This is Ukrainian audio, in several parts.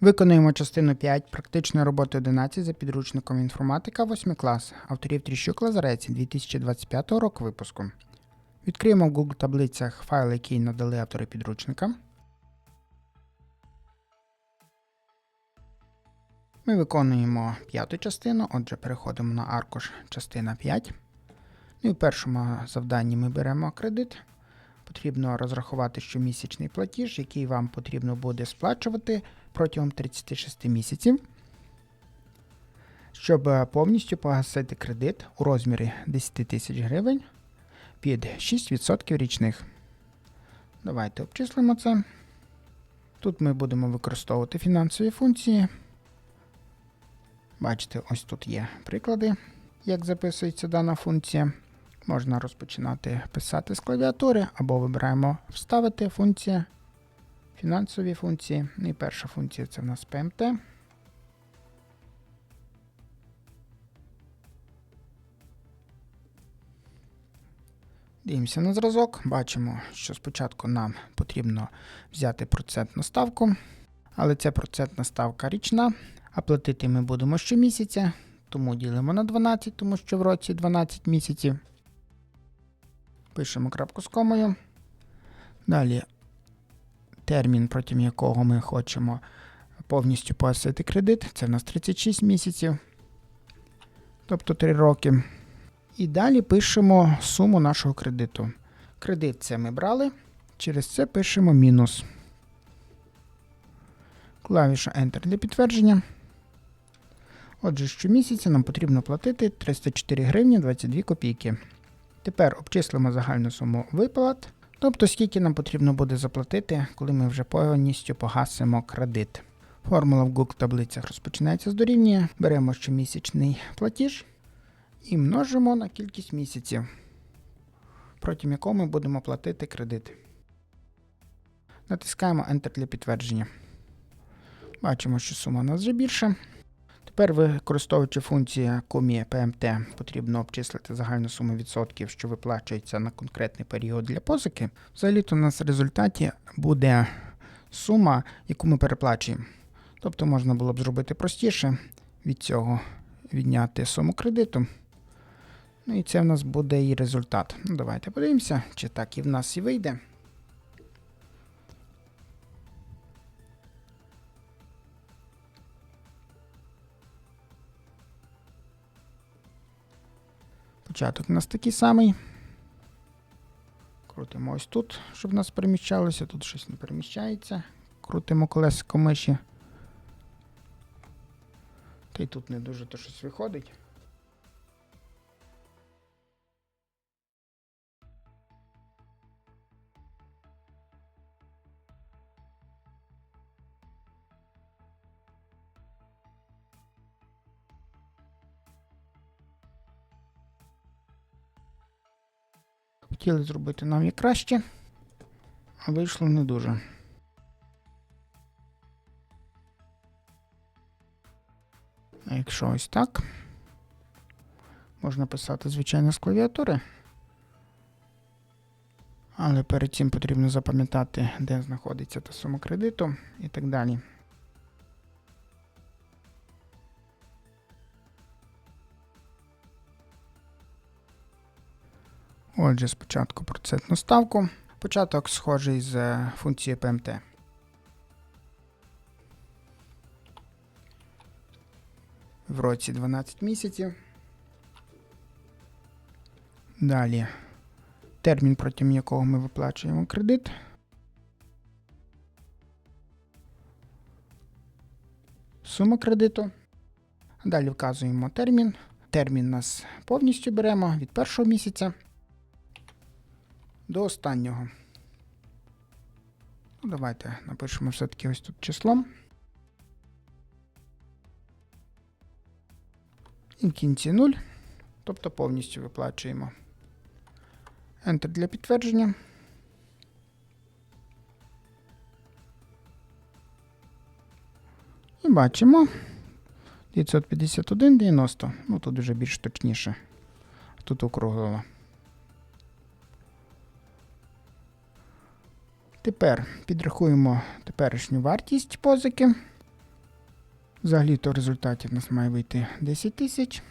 Виконуємо частину 5 практичної роботи 11 за підручником інформатика 8 клас авторів Тріщук Лазарець 2025 року випуску. Відкриємо в Google таблицях файл, який надали автори підручника. Ми виконуємо п'яту частину, отже, переходимо на аркуш частина 5. Ну і в першому завданні ми беремо кредит. Потрібно розрахувати щомісячний платіж, який вам потрібно буде сплачувати протягом 36 місяців. Щоб е, повністю погасити кредит у розмірі 10 тисяч гривень під 6% річних. Давайте обчислимо це. Тут ми будемо використовувати фінансові функції. Бачите, ось тут є приклади, як записується дана функція. Можна розпочинати писати з клавіатури або вибираємо Вставити функція, фінансові функції. Ну і перша функція це в нас PMT. Дивимося на зразок. Бачимо, що спочатку нам потрібно взяти процентну ставку, але ця процентна ставка річна, а платити ми будемо щомісяця, тому ділимо на 12, тому що в році 12 місяців. Пишемо крапку з комою. Далі термін, протягом якого ми хочемо повністю погасити кредит. Це в нас 36 місяців, тобто 3 роки. І далі пишемо суму нашого кредиту. Кредит це ми брали, через це пишемо мінус. Клавіша Enter для підтвердження. Отже, щомісяця нам потрібно платити 304 гривні 22 копійки. Тепер обчислимо загальну суму виплат, тобто скільки нам потрібно буде заплатити, коли ми вже повністю погасимо кредит. Формула в Google таблицях розпочинається з дорівнює. Беремо щомісячний платіж і множимо на кількість місяців, протягом якого ми будемо платити кредит. Натискаємо Enter для підтвердження. Бачимо, що сума у нас вже більша. Тепер, використовуючи функцію COMI PMT, потрібно обчислити загальну суму відсотків, що виплачується на конкретний період для позики. Взагалі-то у нас в результаті буде сума, яку ми переплачуємо. Тобто можна було б зробити простіше від цього відняти суму кредиту. Ну і це в нас буде і результат. Ну, давайте подивимося, чи так і в нас і вийде. Початок у нас такий самий. Крутимо ось тут, щоб в нас переміщалося. Тут щось не переміщається. Крутимо колесико миші. Та й тут не дуже то щось виходить. Хотіли зробити нам і краще, а вийшло не дуже. А якщо ось так, можна писати, звичайно, з клавіатури. Але перед цим потрібно запам'ятати, де знаходиться та сума кредиту і так далі. Отже, спочатку процентну ставку. Початок схожий з е, функцією PMT. В році 12 місяців. Далі термін, протягом якого ми виплачуємо кредит. Сума кредиту. Далі вказуємо термін. Термін нас повністю беремо від першого місяця до останнього. Ну, Давайте напишемо все-таки ось тут число. І в кінці 0, тобто повністю виплачуємо. Enter для підтвердження. І бачимо 951,90. Ну тут вже більш точніше. Тут округлило. Тепер підрахуємо теперішню вартість позики. Взагалі то в результаті в нас має вийти 10 тисяч.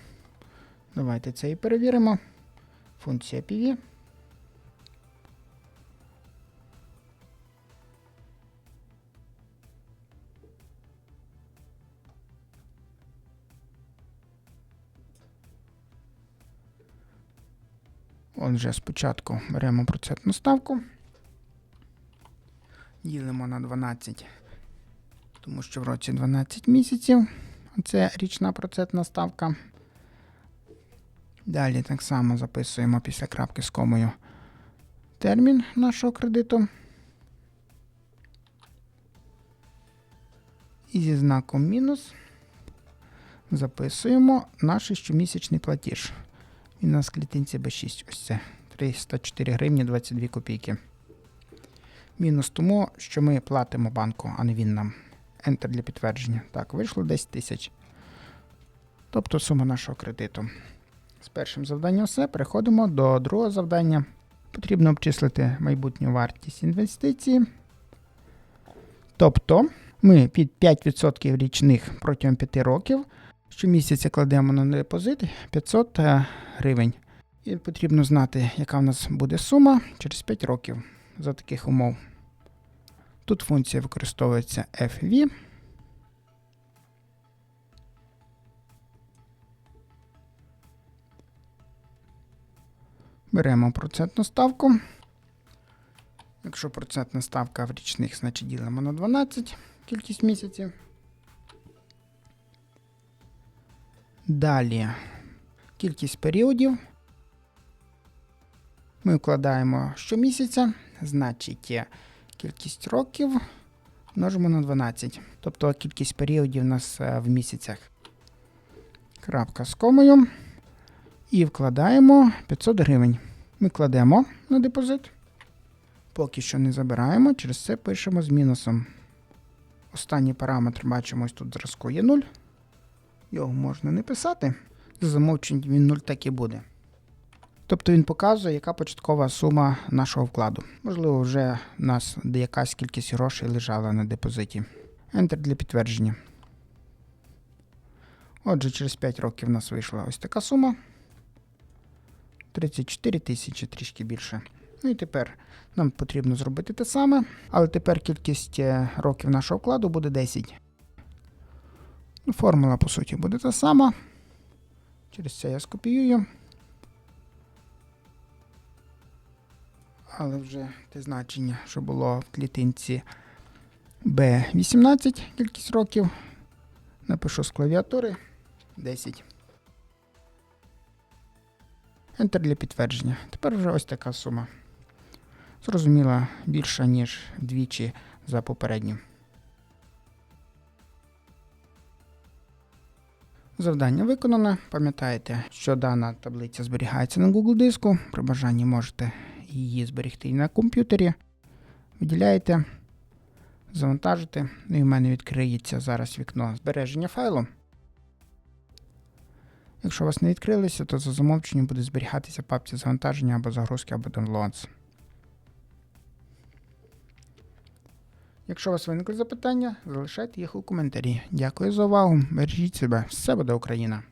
Давайте це і перевіримо. Функція PV. Отже, спочатку беремо процентну ставку. Ділимо на 12, тому що в році 12 місяців. Це річна процентна ставка. Далі так само записуємо після крапки з комою термін нашого кредиту. І зі знаком мінус записуємо наш щомісячний платіж. Він у нас в клітинці B6. Ось це 304 гривні 22 копійки. Мінус тому, що ми платимо банку, а не він нам. Enter для підтвердження. Так, вийшло 10 тисяч. Тобто сума нашого кредиту. З першим завданням все. Переходимо до другого завдання. Потрібно обчислити майбутню вартість інвестиції. Тобто ми під 5% річних протягом 5 років щомісяця кладемо на депозит 500 е, гривень. І потрібно знати, яка в нас буде сума через 5 років за таких умов. Тут функція використовується FV. Беремо процентну ставку. Якщо процентна ставка в річних, значить ділимо на 12 кількість місяців. Далі кількість періодів. Ми вкладаємо щомісяця, значить кількість років множимо на 12. Тобто кількість періодів у нас е, в місяцях. Крапка з комою. І вкладаємо 500 гривень. Ми кладемо на депозит. Поки що не забираємо, через це пишемо з мінусом. Останній параметр бачимо ось тут зразку є 0. Його можна не писати. За замовченням він 0 так і буде. Тобто він показує, яка початкова сума нашого вкладу. Можливо, вже в нас якась кількість грошей лежала на депозиті. Enter для підтвердження. Отже, через 5 років в нас вийшла ось така сума. 34 тисячі, трішки більше. Ну і тепер нам потрібно зробити те саме, але тепер кількість е, років нашого вкладу буде 10. Ну, Формула, по суті, буде та сама. Через це я скопіюю. Але вже те значення, що було в клітинці B18, кількість років. Напишу з клавіатури 10. Enter для підтвердження. Тепер вже ось така сума. Зрозуміла більша, ніж вдвічі за попередню. Завдання виконане. Пам'ятаєте, що дана таблиця зберігається на Google диску. При бажанні можете її зберегти на комп'ютері. Виділяєте, завантажите. Ну і в мене відкриється зараз вікно збереження файлу. Якщо у вас не відкрилося, то за замовченням буде зберігатися папці завантаження або загрузки, або downloads. Якщо у вас виникли запитання, залишайте їх у коментарі. Дякую за увагу. Бережіть себе. Все буде Україна!